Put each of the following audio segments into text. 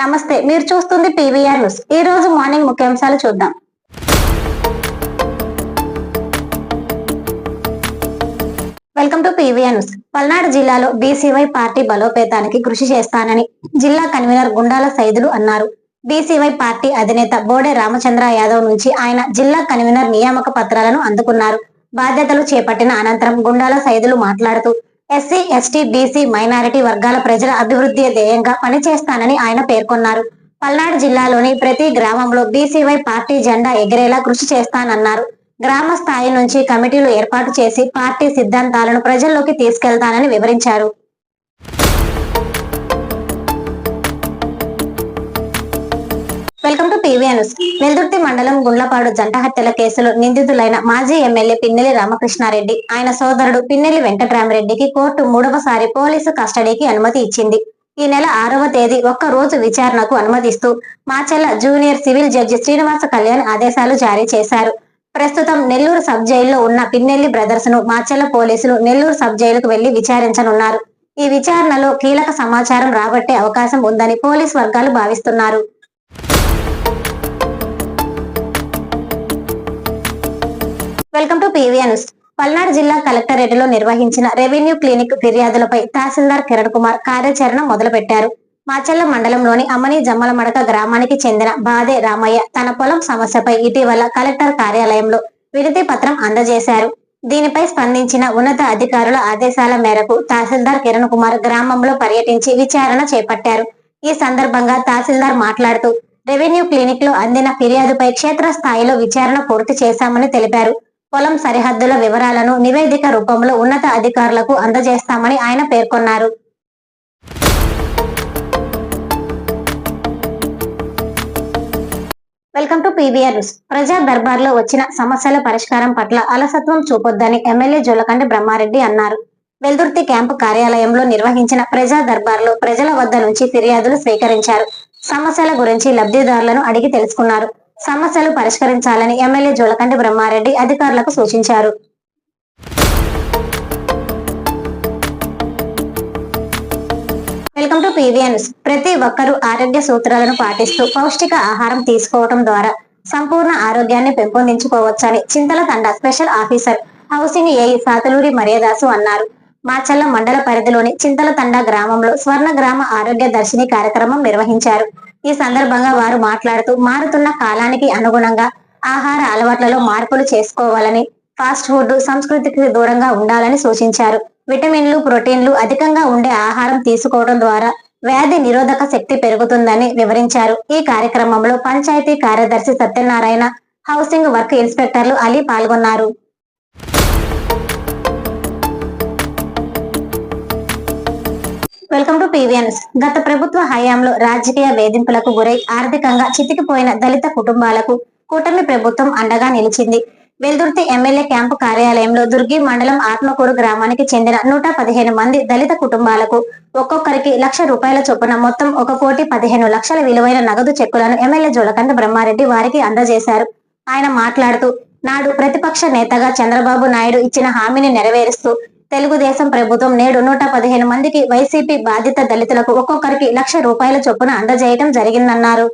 నమస్తే మీరు చూస్తుంది పీవీఆర్ న్యూస్. ఈ రోజు మార్నింగ్ ముఖ్యాంశాలు చూద్దాం. Welcome to PVR news. Palnadu జిల్లాలో బీసీవై పార్టీ బలోపేతానికి కృషి చేస్తానని జిల్లా కన్వీనర్ గుండాల సైదులు అన్నారు. బీసీవై పార్టీ అధినేత బోడే రామచంద్ర యాదవ్ నుంచి ఆయన జిల్లా కన్వీనర్ నియామక పత్రాలను అందుకున్నారు. బాధ్యతలు చేపట్టిన అనంతరం గుండాల సైదులు మాట్లాడుతూ ఎస్సీ ఎస్టీ బీసీ మైనారిటీ వర్గాల ప్రజల అభివృద్ధి ధ్యేయంగా పనిచేస్తానని ఆయన పేర్కొన్నారు. పల్నాడు జిల్లాలోని ప్రతి గ్రామంలో బీసీవై పార్టీ జెండా ఎగిరేలా కృషి చేస్తానన్నారు. గ్రామ స్థాయి నుంచి కమిటీలు ఏర్పాటు చేసి పార్టీ సిద్ధాంతాలను ప్రజల్లోకి తీసుకెళ్తానని వివరించారు. వెల్కమ్ టు పీవీఎన్ఎస్ వెల్దుర్తి మండలం గుండ్లపాడు జంట హత్యల కేసులో నిందితులైన మాజీ ఎమ్మెల్యే పిన్నెలి రామకృష్ణారెడ్డి ఆయన సోదరుడు పిన్నెలి వెంకట్రామరెడ్డికి కోర్టు మూడవసారి పోలీసు కస్టడీకి అనుమతి ఇచ్చింది. ఈ నెల ఆరవ తేదీ ఒక్క రోజు విచారణకు అనుమతిస్తూ Macherla junior civil judge Srinivasa Kalyan ఆదేశాలు జారీ చేశారు. ప్రస్తుతం నెల్లూరు సబ్ జైల్లో ఉన్న పిన్నెల్లి బ్రదర్స్ను మాచెల్ల పోలీసులు నెల్లూరు సబ్ జైలుకు వెళ్ళి విచారించనున్నారు. ఈ విచారణలో కీలక సమాచారం రాబట్టే అవకాశం ఉందని పోలీస్ వర్గాలు భావిస్తున్నారు. వెల్కమ్ టు పీవీఎన్స్ పల్నాడు జిల్లా కలెక్టరేట్లో నిర్వహించిన రెవెన్యూ క్లినిక్ ఫిర్యాదులపై తహసీల్దార్ కిరణ్ కుమార్ కార్యాచరణ మొదలుపెట్టారు. మాచల్ల మండలంలోని అమ్మని జమ్మలమడక గ్రామానికి చెందిన బాదే రామయ్య తన పొలం సమస్యపై ఇటీవల కలెక్టర్ కార్యాలయంలో వినతి పత్రం అందజేశారు. దీనిపై స్పందించిన ఉన్నత అధికారుల ఆదేశాల మేరకు తహసీల్దార్ కిరణ్ కుమార్ గ్రామంలో పర్యటించి విచారణ చేపట్టారు. ఈ సందర్భంగా తహసీల్దార్ మాట్లాడుతూ రెవెన్యూ క్లినిక్లో అందిన ఫిర్యాదుపై క్షేత్రస్థాయిలో విచారణ పూర్తి చేశామని తెలిపారు. పొలం సరిహద్దుల వివరాలను నివేదిక రూపంలో ఉన్నత అధికారులకు అందజేస్తామని ఆయన పేర్కొన్నారు. Welcome to PVR news. ప్రజా దర్బార్లో వచ్చిన సమస్యల పరిష్కారం పట్ల అలసత్వం చూపొద్దని ఎమ్మెల్యే జోలకండి బ్రహ్మారెడ్డి అన్నారు. వెల్దుర్తి క్యాంపు కార్యాలయంలో నిర్వహించిన ప్రజా దర్బార్లో ప్రజల వద్ద నుంచి ఫిర్యాదులు స్వీకరించారు. సమస్యల గురించి లబ్ధిదారులను అడిగి తెలుసుకున్నారు. సమస్యలు పరిష్కరించాలని ఎమ్మెల్యే జోలకంటి బ్రహ్మారెడ్డి అధికారులకు సూచించారు. వెల్కమ్ టు పీవీఎన్స్ ప్రతి ఒక్కరూ ఆరోగ్య సూత్రాలను పాటిస్తూ పౌష్టిక ఆహారం తీసుకోవడం ద్వారా సంపూర్ణ ఆరోగ్యాన్ని పెంపొందించుకోవచ్చని Chintala Thanda special officer housing AE Sataluri Maryadasu అన్నారు. మాచల్ల మండల పరిధిలోని చింతల తండ గ్రామంలో స్వర్ణ గ్రామ ఆరోగ్య దర్శిని కార్యక్రమం నిర్వహించారు. ఈ సందర్భంగా వారు మాట్లాడుతూ మారుతున్న కాలానికి అనుగుణంగా ఆహార అలవాట్లలో మార్పులు చేసుకోవాలని ఫాస్ట్ ఫుడ్ సంస్కృతికి దూరంగా ఉండాలని సూచించారు. విటమిన్లు ప్రోటీన్లు అధికంగా ఉండే ఆహారం తీసుకోవడం ద్వారా వ్యాధి నిరోధక శక్తి పెరుగుతుందని వివరించారు. ఈ కార్యక్రమంలో పంచాయతీ కార్యదర్శి సత్యనారాయణ హౌసింగ్ వర్క్ ఇన్స్పెక్టర్లు అలీ పాల్గొన్నారు. వెల్కమ్ టు పీవీఎన్స్ గత ప్రభుత్వ హయాంలో రాజకీయ వేధింపులకు గురై ఆర్థికంగా చితికిపోయిన దళిత కుటుంబాలకు కూటమి ప్రభుత్వం అండగా నిలిచింది. వెల్దుర్తి ఎమ్మెల్యే క్యాంపు కార్యాలయంలో దుర్గి మండలం ఆత్మకూరు గ్రామానికి చెందిన నూట పదిహేను మంది దళిత కుటుంబాలకు ఒక్కొక్కరికి లక్ష రూపాయల చొప్పున మొత్తం ఒక కోటి పదిహేను లక్షల విలువైన నగదు చెక్కులను ఎమ్మెల్యే జోలకండ బ్రహ్మారెడ్డి వారికి అందజేశారు. ఆయన మాట్లాడుతూ నాడు ప్రతిపక్ష నేతగా చంద్రబాబు నాయుడు ఇచ్చిన హామీని నెరవేరుస్తూ తెలుగుదేశం ప్రభుత్వం నేడు నూట పదిహేను మందికి వైసీపీ బాధిత దళితులకు ఒక్కొక్కరికి లక్ష రూపాయల చొప్పున అందజేయడం జరిగిందన్నారు.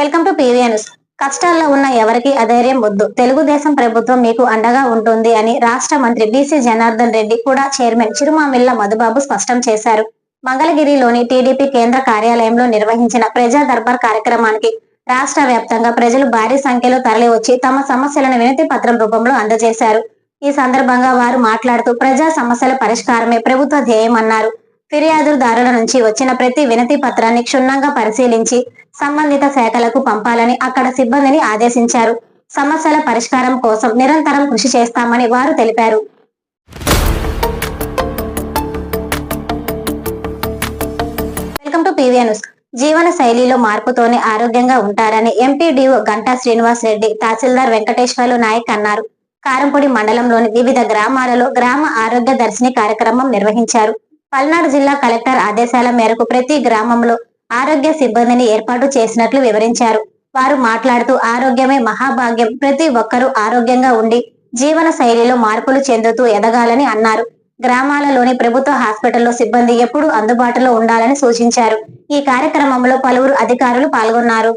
వెల్కమ్ టు పీవీఎన్స్ కష్టాల్లో ఉన్న ఎవరికి అధైర్యం వద్దు. తెలుగుదేశం ప్రభుత్వం మీకు అండగా ఉంటుంది అని రాష్ట్ర మంత్రి బీసీ జనార్దన్ రెడ్డి కూడా చైర్మన్ చిరుమామిల్ల మధుబాబు స్పష్టం చేశారు. మంగళగిరిలోని టీడీపీ కేంద్ర కార్యాలయంలో నిర్వహించిన ప్రజా దర్బార్ కార్యక్రమానికి రాష్ట్ర వ్యాప్తంగా ప్రజలు భారీ సంఖ్యలో తరలివచ్చి తమ సమస్యలను వినతి పత్రం రూపంలో అందజేశారు. ఈ సందర్భంగా వారు మాట్లాడుతూ ప్రజా సమస్యల పరిష్కారమే ప్రభుత్వ ధ్యేయమన్నారు. ఫిర్యాదుదారుల నుంచి వచ్చిన ప్రతి వినతి పత్రాన్ని క్షుణ్ణంగా పరిశీలించి సంబంధిత శాఖలకు పంపాలని అక్కడ సిబ్బందిని ఆదేశించారు. సమస్యల పరిష్కారం కోసం నిరంతరం కృషి చేస్తామని వారు తెలిపారు. వెల్కమ్ టు పీవీఎన్స్ జీవన శైలిలో మార్పుతోనే ఆరోగ్యంగా ఉంటారని ఎంపీడీఓ గంటా శ్రీనివాస్ రెడ్డి తహసీల్దార్ వెంకటేశ్వర్లు నాయక్ అన్నారు. కారంపొడి మండలంలోని వివిధ గ్రామాలలో గ్రామ ఆరోగ్య దర్శిని కార్యక్రమం నిర్వహించారు. పల్నాడు జిల్లా కలెక్టర్ ఆదేశాల మేరకు ప్రతి గ్రామంలో ఆరోగ్య సిబ్బందిని ఏర్పాటు చేసినట్లు వివరించారు. వారు మాట్లాడుతూ ఆరోగ్యమే మహాభాగ్యం. ప్రతి ఒక్కరూ ఆరోగ్యంగా ఉండి జీవన శైలిలో మార్పులు చెందుతూ ఎదగాలని అన్నారు. గ్రామాలలోని ప్రభుత్వ హాస్పిటల్లో సిబ్బంది ఎప్పుడు అందుబాటులో ఉండాలని సూచించారు. ఈ కార్యక్రమంలో పలువురు అధికారులు పాల్గొన్నారు.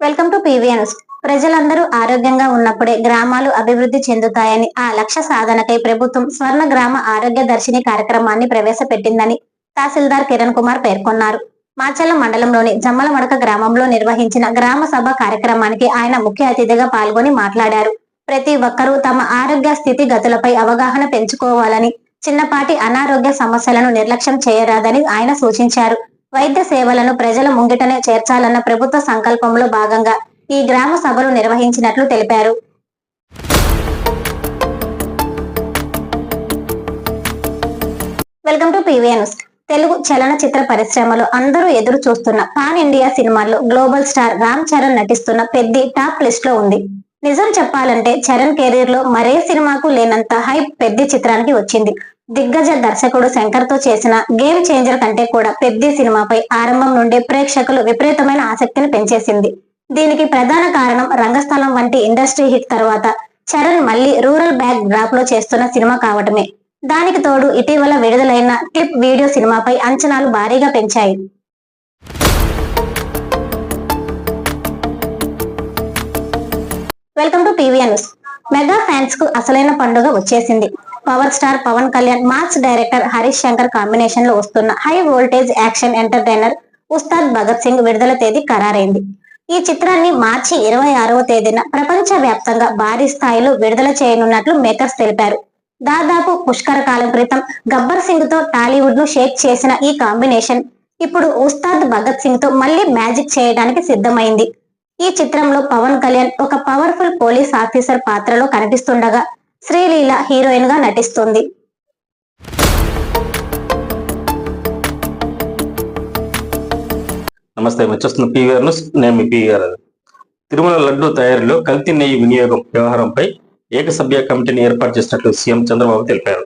వెల్కమ్ టు పీవీఎన్స్ ప్రజలందరూ ఆరోగ్యంగా ఉన్నప్పుడే గ్రామాలు అభివృద్ధి చెందుతాయని ఆ లక్ష్య సాధనకై ప్రభుత్వం స్వర్ణ గ్రామ ఆరోగ్య దర్శిని కార్యక్రమాన్ని ప్రవేశపెట్టిందని తహసీల్దార్ కిరణ్ కుమార్ పేర్కొన్నారు. మాచల్ల మండలంలోని జమ్మలమడక గ్రామంలో నిర్వహించిన గ్రామ సభ కార్యక్రమానికి ఆయన ముఖ్య అతిథిగా పాల్గొని మాట్లాడారు. ప్రతి ఒక్కరూ తమ ఆరోగ్య స్థితి గతులపై అవగాహన పెంచుకోవాలని చిన్నపాటి అనారోగ్య సమస్యలను నిర్లక్ష్యం చేయరాదని ఆయన సూచించారు. వైద్య సేవలను ప్రజల ముంగిటనే చేర్చాలన్న ప్రభుత్వ సంకల్పంలో భాగంగా ఈ గ్రామ సభలు నిర్వహించినట్లు తెలిపారు. వెల్కమ్ టు పీవీఎన్స్ తెలుగు చలనచిత్ర పరిశ్రమలో అందరూ ఎదురు చూస్తున్న పాన్ ఇండియా సినిమాల్లో గ్లోబల్ స్టార్ రామ్ చరణ్ నటిస్తున్న పెద్ది టాప్ లిస్ట్లో ఉంది. నిజం చెప్పాలంటే చరణ్ కెరీర్లో మరే సినిమాకు లేనంత హైప్ పెద్ది చిత్రానికి వచ్చింది. దిగ్గజ దర్శకుడు శంకర్తో చేసిన గేమ్ చేంజర్ కంటే కూడా పెద్ది సినిమాపై ఆరంభం నుండి ప్రేక్షకులు విపరీతమైన ఆసక్తిని పెంచేసింది. దీనికి ప్రధాన కారణం రంగస్థలం వంటి ఇండస్ట్రీ హిట్ తర్వాత చరణ్ మళ్ళీ రూరల్ బ్యాక్ డ్రాప్లో చేస్తున్న సినిమా కావటమే. దానికి తోడు ఇటీవల విడుదలైన క్లిప్ వీడియో సినిమాపై అంచనాలు భారీగా పెంచాయి. వెల్కమ్ టు పీవీఎన్స్ మెగా ఫ్యాన్స్కు అసలైన పండుగ వచ్చేసింది. Power star Pawan Kalyan mass director Harish Shankar కాంబినేషన్లో వస్తున్న high voltage action entertainer Ustaad Bhagat Singh విడుదల తేదీ ఖరారైంది. ఈ చిత్రాన్ని మార్చి ఇరవై ఆరవ తేదీన ప్రపంచ వ్యాప్తంగా భారీ స్థాయిలో విడుదల చేయనున్నట్లు మేకర్స్ తెలిపారు. దాదాపు పుష్కర కాలం క్రితం గబ్బర్ సింగ్తో టాలీవుడ్ను షేక్ చేసిన ఈ కాంబినేషన్ ఇప్పుడు ఉస్తాద్ భగత్ సింగ్తో మళ్ళీ మ్యాజిక్ చేయడానికి సిద్ధమైంది. ఈ చిత్రంలో పవన్ కళ్యాణ్ ఒక పవర్ఫుల్ పోలీస్ ఆఫీసర్ పాత్రలో కనిపిస్తుండగా శ్రీలీల హీరోయిన్గా నటిస్తుంది. నమస్తే వచ్చేస్తున్న చూస్తున్న పీవీఆర్ న్యూస్ నేను మీ పీవీఆర్ తిరుమల లడ్డు తయారీలో కల్తీ నెయ్యి వినియోగం వ్యవహారంపై ఏకసభ్య కమిటీని ఏర్పాటు చేసినట్లు సీఎం చంద్రబాబు తెలిపారు.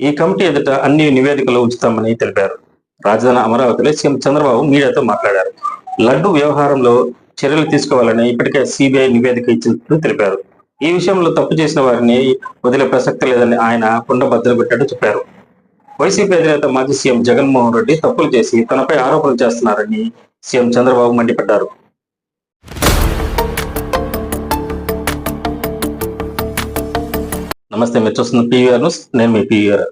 ఈ కమిటీ ఎదుట అన్ని నివేదికలు ఉంచుతామని తెలిపారు. రాజధాని అమరావతిలో సీఎం చంద్రబాబు మీడియాతో మాట్లాడారు. లడ్డు వ్యవహారంలో చర్యలు తీసుకోవాలని ఇప్పటికే సిబిఐ నివేదిక ఇచ్చినట్లు తెలిపారు. ఈ విషయంలో తప్పు చేసిన వారిని వదిలే ప్రసక్తి లేదని ఆయన కుండబద్దలు పెట్టాడు చెప్పారు. వైసీపీ అధినేత మాజీ సీఎం జగన్మోహన్ రెడ్డి తప్పులు చేసి తనపై ఆరోపణలు చేస్తున్నారని సీఎం చంద్రబాబు మండిపడ్డారు. నమస్తే మీరు చూస్తున్న పీవీఆర్ న్యూస్ నేను మీ పీవీఆర్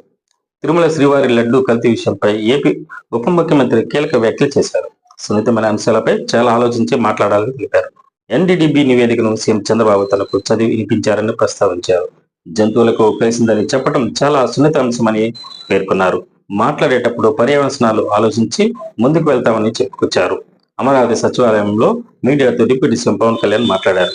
తిరుమల శ్రీవారి లడ్డు కల్తీ విషయంపై ఏపీ ఉప ముఖ్యమంత్రి కీలక వ్యాఖ్యలు చేశారు. సున్నితమైన అంశాలపై చాలా ఆలోచించి మాట్లాడాలని తెలిపారు. ఎన్డీడీబీ నివేదికను సీఎం చంద్రబాబు తనకు చదివి వినిపించారని ప్రస్తావించారు. జంతువులకు కలిసిందని చెప్పడం చాలా సున్నిత అంశమని పేర్కొన్నారు. మాట్లాడేటప్పుడు పర్యవసనాలు ఆలోచించి ముందుకు వెళ్తామని చెప్పుకొచ్చారు. అమరావతి సచివాలయంలో మీడియాతో డిప్యూటీ సీఎం పవన్ కళ్యాణ్ మాట్లాడారు.